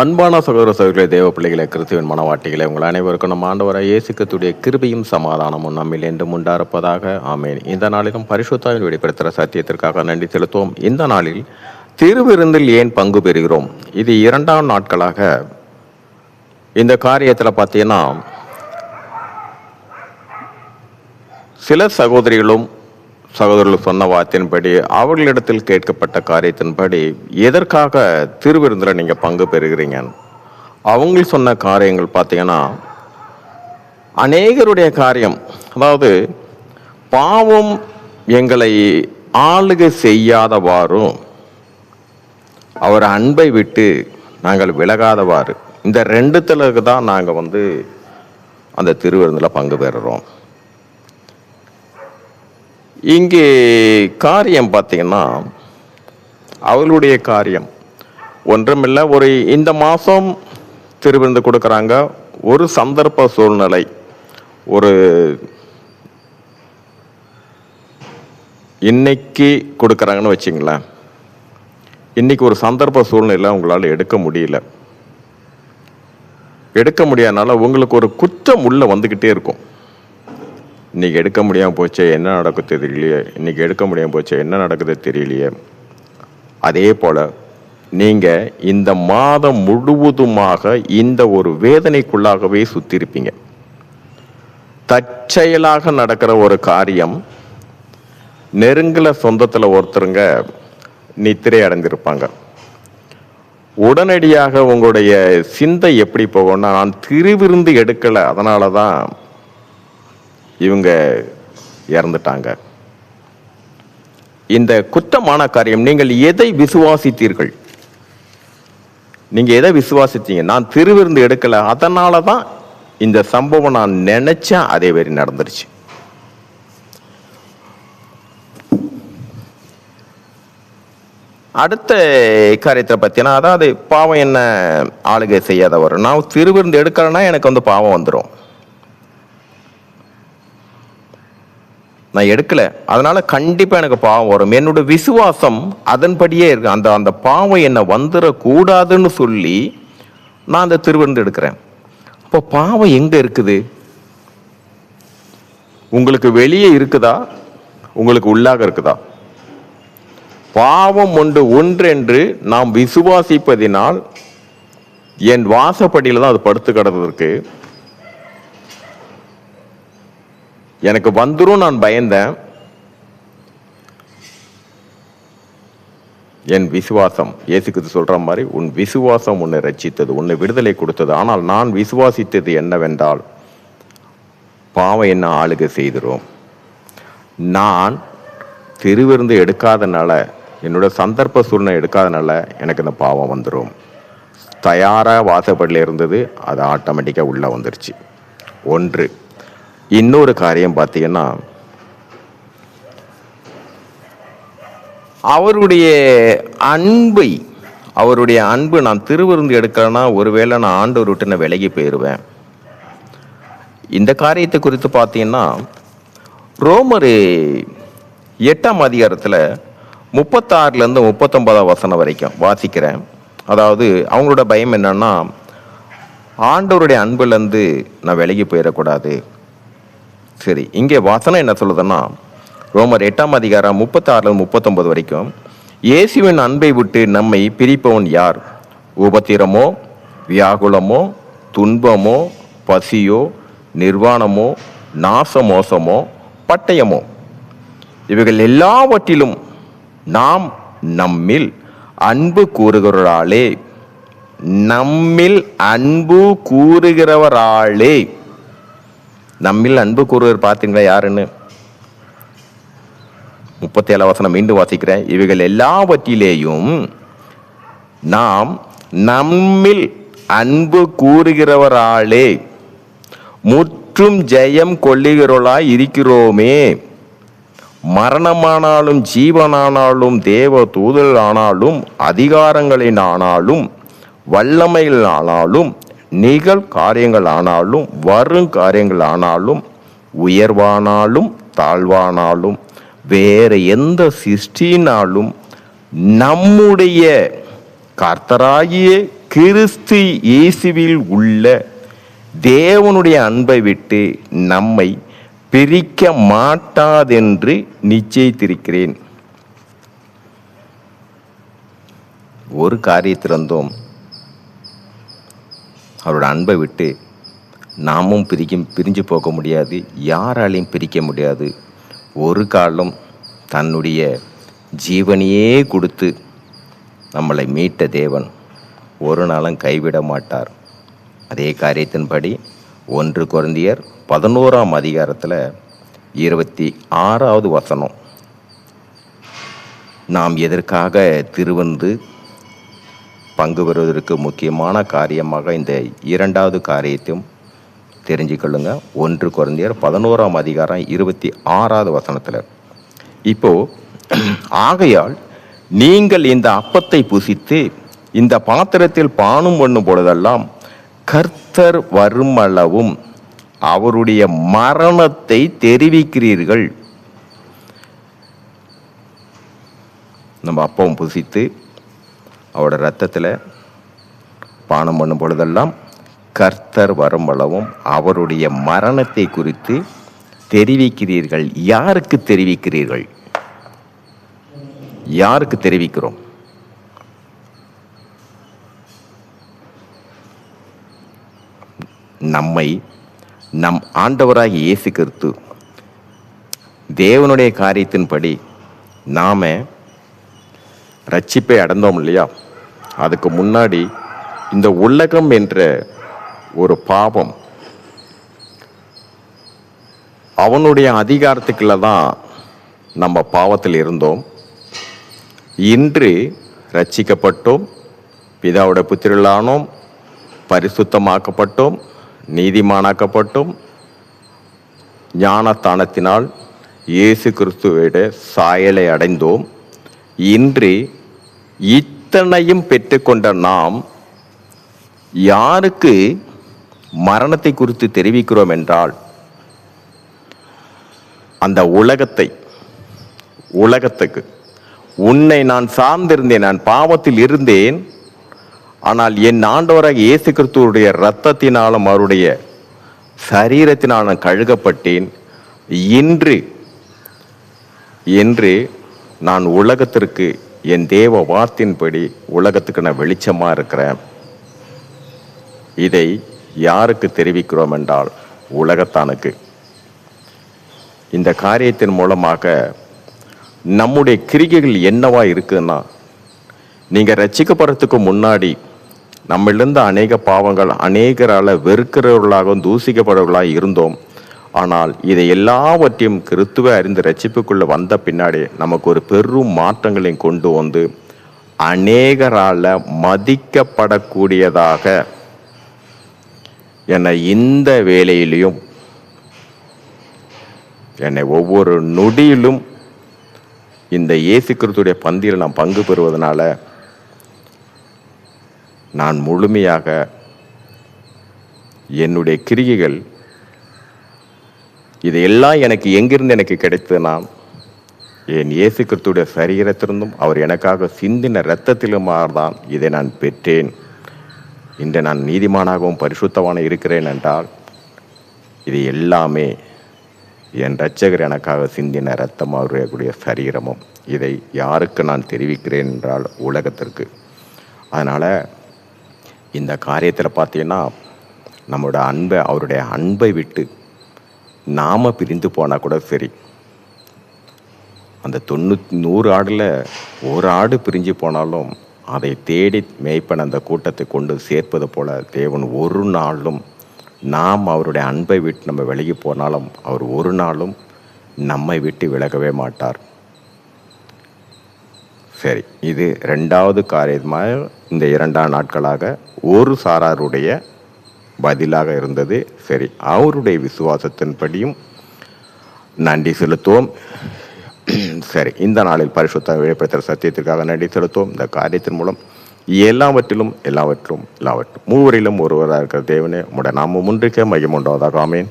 அன்பான சகோதர சகோதரிகளே தேவ பிள்ளைகளை கிறிஸ்துவின் மனவாட்டிகளை உங்கள் அனைவருக்கும் நம்ம ஆண்டவராக இயேசுக்கத்துடைய கிருபையும் சமாதானமும் நம்மில் என்றும் உண்டாயிருப்பதாக. ஆமேன். இந்த நாளிலும் பரிசுத்தாவில் வெளிப்படுத்துகிற சத்தியத்திற்காக நன்றி செலுத்துவோம். இந்த நாளில் திருவிருந்தில் ஏன் பங்கு பெறுகிறோம்? இது இரண்டாம் நாட்களாக இந்த காரியத்தில் பார்த்தீங்கன்னா சில சகோதரிகளும் சகோதரர்கள் சொன்ன வார்த்தையின்படி அவர்களிடத்தில் கேட்கப்பட்ட காரியத்தின்படி எதற்காக திருவிருந்தில் நீங்கள் பங்கு பெறுகிறீங்க? அவங்க சொன்ன காரியங்கள் பார்த்தீங்கன்னா அநேகருடைய காரியம். அதாவது பாவம் எங்களை ஆளுகை செய்யாதவாறும் அவர் அன்பை விட்டு நாங்கள் விலகாதவாறு. இந்த ரெண்டுத்துலக்கு தான் நாங்கள் வந்து அந்த திருவிருந்தில் பங்கு பெறுறோம். இங்கே காரியம் பார்த்தீங்கன்னா அவர்களுடைய காரியம். ஒன்றுமில்லை ஒரு இந்த மாதம் திருவிருந்து கொடுக்குறாங்க ஒரு சந்தர்ப்ப சூழ்நிலை ஒரு இன்னைக்கு கொடுக்குறாங்கன்னு வச்சிங்களேன். இன்னைக்கு ஒரு சந்தர்ப்ப சூழ்நிலை உங்களால் எடுக்க முடியல. எடுக்க முடியாதனால உங்களுக்கு ஒரு குற்றம் உள்ளே வந்துக்கிட்டே இருக்கும். இன்றைக்கி எடுக்க முடியாமல் போச்சே என்ன நடக்குது தெரியலையே. இன்றைக்கி எடுக்க முடியாமல் போச்சே என்ன நடக்குது தெரியலையே. அதே போல் நீங்கள் இந்த மாதம் முழுவதுமாக இந்த ஒரு வேதனைக்குள்ளாகவே சுற்றிருப்பீங்க தற்செயலாக நடக்கிற ஒரு காரியம் நெருங்கல சொந்தத்தில் ஒருத்தருங்க நித்திரை அடைஞ்சிருப்பாங்க உடனடியாக உங்களுடைய சிந்தை எப்படி போகும்னா நான் திருவிருந்து எடுக்கலை அதனால தான் இவங்க இறந்துட்டாங்க. இந்த குற்றமான காரியம் நீங்கள் எதை விசுவாசித்தீர்கள்? நீங்க எதை விசுவாசித்தீங்க? நான் திருவிருந்து எடுக்கல. அதனால தான் இந்த சம்பவம் நான் நினைச்சேன். அதே மாதிரி நடந்துருச்சு. அடுத்த காரியத்தை பார்த்தீங்கன்னா அதாவது பாவம் என்ன ஆளுகை செய்யாதவர். நான் திருவிருந்து எடுக்கலைன்னா எனக்கு வந்து பாவம் வந்துடும் நான் எடுக்கலை. அதனால் கண்டிப்பாக எனக்கு பாவம் வரும். என்னோட விசுவாசம் அதன்படியே இருக்கு. அந்த அந்த பாவம் என்னை வந்துடக்கூடாதுன்னு சொல்லி நான் அந்த திருவிருந்து எடுக்கிறேன். அப்போ பாவம் எங்கே இருக்குது? உங்களுக்கு வெளியே இருக்குதா? உங்களுக்கு உள்ளாக இருக்குதா? பாவம் ஒன்று ஒன்றென்று நாம் விசுவாசிப்பதினால் என் வாசப்படியில் தான் அது படுத்து கிடந்ததற்கு எனக்கு வந்துரும் நான் பயந்தேன். என் விசுவாசம் இயேசுக்கு சொல்ற மாதிரி உன் விசுவாசம் உன்னை ரச்சித்தது உன்னை விடுதலை கொடுத்தது. ஆனால் நான் விசுவாசித்தது என்னவென்றால் பாவம் என்ன ஆளுகை செய்திரும். நான் திருவிருந்து எடுக்காதனால என்னோட சந்தர்ப்ப சூழ்நிலை எடுக்காதனால எனக்கு இந்த பாவம் வந்துடும் தயாராக வாசப்படியில் இருந்தது அது ஆட்டோமேட்டிக்காக உள்ளே வந்துருச்சு. ஒன்று இன்னொரு காரியம் பார்த்தீங்கன்னா அவருடைய அன்பை அவருடைய அன்பு நான் திருவிருந்து எடுக்கிறேன்னா ஒருவேளை நான் ஆண்டவர் விட்டு நான் விலகி போயிடுவேன் இந்த காரியத்தை குறித்து பார்த்தீங்கன்னா ரோமரு எட்டாம் அதிகாரத்தில் முப்பத்தாறுலேருந்து முப்பத்தொன்பதாம் வசனம் வரைக்கும் வாசிக்கிறேன். அதாவது அவங்களோட பயம் என்னன்னா ஆண்டவருடைய அன்புலேருந்து நான் விலகி போயிடக்கூடாது. சரி இங்கே வசனம் என்ன சொல்லுதுன்னா ரோமர் எட்டாம் அதிகாரம் முப்பத்தாறுல முப்பத்தொன்பது வரைக்கும் இயேசுவின் அன்பை விட்டு நம்மை பிரிப்பவன் யார்? உபத்திரமோ வியாகுலமோ துன்பமோ பசியோ நிர்வாணமோ நாசமோசமோ பட்டயமோ? இவைகள் எல்லாவற்றிலும் நாம் நம்மில் அன்பு கூறுகிறவராலே நம்மில் அன்பு கூறுகிறவராலே நம்மில் அன்பு கூறுவர் பார்த்தீங்களா யாருன்னு? முப்பத்தி வசனம் மீண்டும் வாசிக்கிறேன். இவைகள் எல்லாவற்றிலேயும் நாம் நம்மில் அன்பு கூறுகிறவராலே முற்றும் ஜெயம் கொள்ளுகிறவளாய் இருக்கிறோமே. மரணமானாலும் ஜீவனானாலும் தேவ தூதல் ஆனாலும் அதிகாரங்களின் ஆனாலும் வல்லமைகள் ஆனாலும் நிகழ் காரியங்கள் ஆனாலும் வரும் காரியங்கள் ஆனாலும் உயர்வானாலும் தாழ்வானாலும் வேறு எந்த சிருஷ்டினாலும் நம்முடைய கர்த்தராகிய கிறிஸ்து இயேசுவில் உள்ள தேவனுடைய அன்பை விட்டு நம்மை பிரிக்க மாட்டாதென்று நிச்சயித்திருக்கிறேன். ஒரு காரியத்திறந்தோம். அவரோட அன்பை விட்டு நாமும் பிரிக்கும் பிரிஞ்சு போக முடியாது யாராலையும் பிரிக்க முடியாது. ஒரு காலம் தன்னுடைய ஜீவனையே கொடுத்து நம்மளை மீட்ட தேவன் ஒரு நாளும் கைவிட மாட்டார். அதே காரியத்தின்படி ஒன்று குழந்தையர் பதினோராம் அதிகாரத்தில் இருபத்தி ஆறாவது வசனம். நாம் எதற்காக திருவந்து பங்கு பெறுவதற்கு முக்கியமான காரியமாக இந்த இரண்டாவது காரியத்தையும் தெரிஞ்சுக்கொள்ளுங்க ஒன்று குழந்தையர் பதினோராம் அதிகாரம் இருபத்தி ஆறாவது வசனத்தில். இப்போ ஆகையால் நீங்கள் இந்த அப்பத்தை புசித்து இந்த பாத்திரத்தில் பானும் பண்ணும் பொழுதெல்லாம் கர்த்தர் வருமளவும் அவருடைய மரணத்தை தெரிவிக்கிறீர்கள். நம்ம அப்பவும் புசித்து அவரோட ரத்தத்தில் பானம் பண்ணும் பொழுதெல்லாம் கர்த்தர் வரும்பளவும் அவருடைய மரணத்தை குறித்து தெரிவிக்கிறீர்கள். யாருக்கு தெரிவிக்கிறீர்கள்? யாருக்கு தெரிவிக்கிறோம்? நம்மை நம் ஆண்டவராக இயேசு கிறிஸ்து தேவனுடைய காரியத்தின்படி நாம ரட்சிப்பை அடைந்தோம் இல்லையா? அதுக்கு முன்னாடி இந்த உலகம் என்ற ஒரு பாவம். அவனுடைய அதிகாரத்துக்குள்ள தான் நம்ம பாவத்தில் இருந்தோம். இன்று ரட்சிக்கப்பட்டோம் பிதாவோட புத்திரளானோம் பரிசுத்தமாக்கப்பட்டோம் நீதிமானாக்கப்பட்டோம். ஞானத்தானத்தினால் இயேசு கிறிஸ்துவோட சாயலை அடைந்தோம். இன்று இத்தனையும் பெற்றுக்கொண்ட நாம் யாருக்கு மரணத்தை குறித்து தெரிவிக்கிறோம் என்றால் அந்த உலகத்தை உலகத்துக்கு. உன்னை நான் சார்ந்திருந்தேன் நான் பாவத்தில் இருந்தேன் ஆனால் என் ஆண்டவராக இயேசு கிறிஸ்துவருடைய இரத்தத்தினாலும் அவருடைய சரீரத்தினால் நான் கழுகப்பட்டேன். இன்று என்று நான் உலகத்திற்கு என் தேவ வார்த்தின்படி உலகத்துக்கு நான் வெளிச்சமாக இருக்கிறேன். இதை யாருக்கு தெரிவிக்கிறோம் என்றால் உலகத்தானுக்கு. இந்த காரியத்தின் மூலமாக நம்முடைய கிரிகைகள் என்னவா இருக்குன்னா நீங்கள் ரசிக்கப்படுறதுக்கு முன்னாடி நம்மளிருந்து அநேக பாவங்கள் அநேகரால் வெறுக்கிறவர்களாகவும் தூசிக்கப்படுறவர்களாக இருந்தோம். ஆனால் இதை எல்லாவற்றையும் கிறித்துவ அறிந்து ரட்சிப்புக்குள்ளே வந்த பின்னாடி நமக்கு ஒரு பெரும் மாற்றங்களையும் கொண்டு வந்து அநேகரால் மதிக்கப்படக்கூடியதாக என்னை இந்த வேலையிலையும் என்னை ஒவ்வொரு நொடியிலும் இந்த இயேசு கிறிஸ்துடைய பந்தியில் நான் பங்கு பெறுவதனால நான் முழுமையாக என்னுடைய கிரிகைகள் இதையெல்லாம் எனக்கு எங்கிருந்து எனக்கு கிடைத்ததுன்னா என் இயேசு கிறிஸ்துடைய சரீரத்திலிருந்தும் அவர் எனக்காக சிந்தின இரத்தத்திலுமாதான் இதை நான் பெற்றேன். இன்று நான் நீதிமானாகவும் பரிசுத்தமான இருக்கிறேன் என்றால் இது எல்லாமே என் ரட்சகர் எனக்காக சிந்தின இரத்தம் அவருடைய சரீரமும். இதை யாருக்கு நான் தெரிவிக்கிறேன் என்றால் உலகத்திற்கு. அதனால் இந்த காரியத்தில் பார்த்தீங்கன்னா நம்மளோட அன்பை அவருடைய அன்பை விட்டு நாம் பிரிந்து போனால் கூட சரி. அந்த தொண்ணூற்றி நூறு ஆடில் ஒரு ஆடு பிரிஞ்சு போனாலும் அதை தேடி மேய்ப்பன் அந்த கூட்டத்தை கொண்டு சேர்ப்பது போல தேவன் ஒரு நாளும் நாம் அவருடைய அன்பை விட்டு நம்ம விலகி போனாலும் அவர் ஒரு நாளும் நம்மை விட்டு விலகவே மாட்டார். சரி இது ரெண்டாவது காரியமாக இந்த இரண்டாம் நாட்களாக ஒரு சாராருடைய பதிலாக இருந்தது. சரி அவருடைய விசுவாசத்தின்படியும் நன்றி செலுத்துவோம். சரி இந்த நாளில் பரிசுத்த வெளிப்படுத்துகிற சத்தியத்திற்காக நன்றி செலுத்துவோம். இந்த காரியத்தின் மூலம் எல்லாவற்றிலும் எல்லாவற்றும் எல்லாவற்றும் மூவரிலும் ஒருவராக இருக்கிற தேவனே உடைய நாம முன்றிக்க மையம் உண்டாவதாக. ஆமேன்.